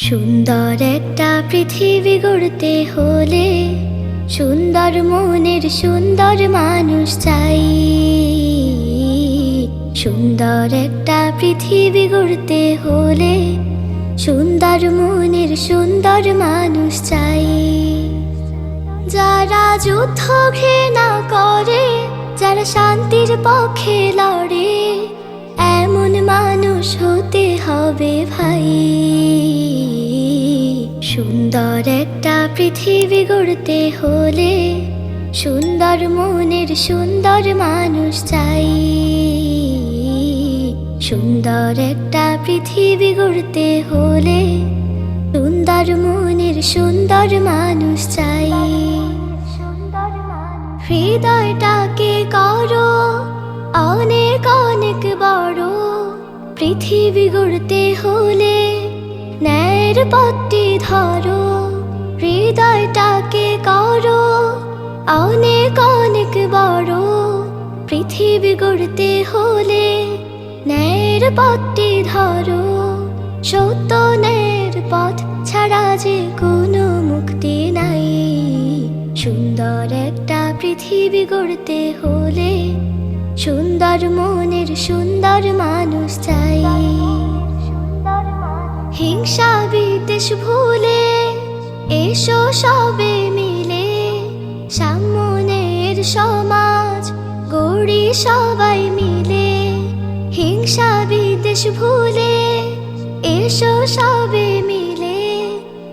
সুন্দর একটা পৃথিবী গড়তে হলে সুন্দর মনের সুন্দর মানুষ চাই। সুন্দর একটা পৃথিবী গড়তে হলে সুন্দর মনের সুন্দর মানুষ চাই। যারা যুদ্ধ ঘৃণা করে, যারা শান্তির পক্ষে লড়ে, এমন মানুষ হতে হবে ভাই। সুন্দর একটা পৃথিবী গড়তে হলে সুন্দর মনের সুন্দর মানুষ চাই। সুন্দর একটা পৃথিবী গড়তে হলে সুন্দর মনের সুন্দর মানুষ চাই। হৃদয়টাকে করো, অনেক অনেক বড়। পৃথিবী গড়তে হলে ন্যায়ের পথটি ধরো, হৃদয়টাকে করো অনেক অনেক বড়। পৃথিবী গড়তে হলে ন্যায়ের পথটি ধরো। সত্য ন্যায়ের পথ ছাড়া যে কোনো মুক্তি নাই। সুন্দর একটা পৃথিবী গড়তে হলে সুন্দর মনের সুন্দর মানুষ চাই। হিংসা বিদ্বেষ ভুলে এসো সবে মিলে সামনের সমাজ, গড়ি সবাই মিলে হিংসা বিদ্বেষ ভুলে এসো সবে মিলে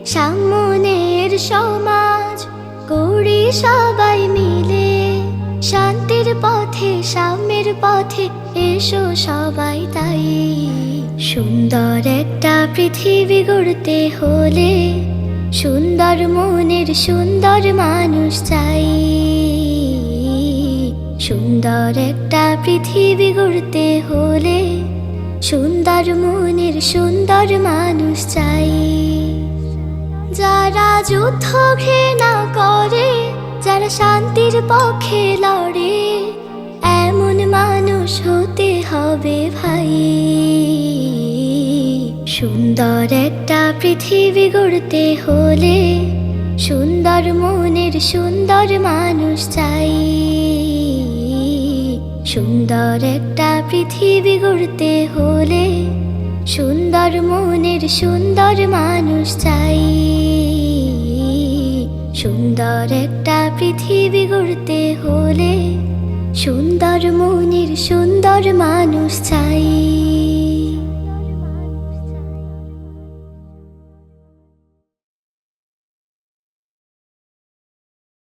সামনের সমাজ, গড়ি সবাই মিলে শান্তির পথে, সাম্যের পথে এসো সবাই তাই। সুন্দর একটা পৃথিবী গড়তে হলে সুন্দর মনের সুন্দর মানুষ চাই। সুন্দর একটা পৃথিবী গড়তে হলে সুন্দর মনের সুন্দর মানুষ চাই। যারা যুদ্ধ ঘৃণা করে, যারা শান্তির পক্ষে লড়ে, এমন মানুষ সুন্দর একটা পৃথিবী গড়তে হলে সুন্দর মনের সুন্দর মানুষ চাই। সুন্দর একটা পৃথিবী গড়তে হলে সুন্দর মনের সুন্দর মানুষ চাই। সুন্দর একটা পৃথিবী গড়তে হলে সুন্দর মনের সুন্দর মানুষ চাই।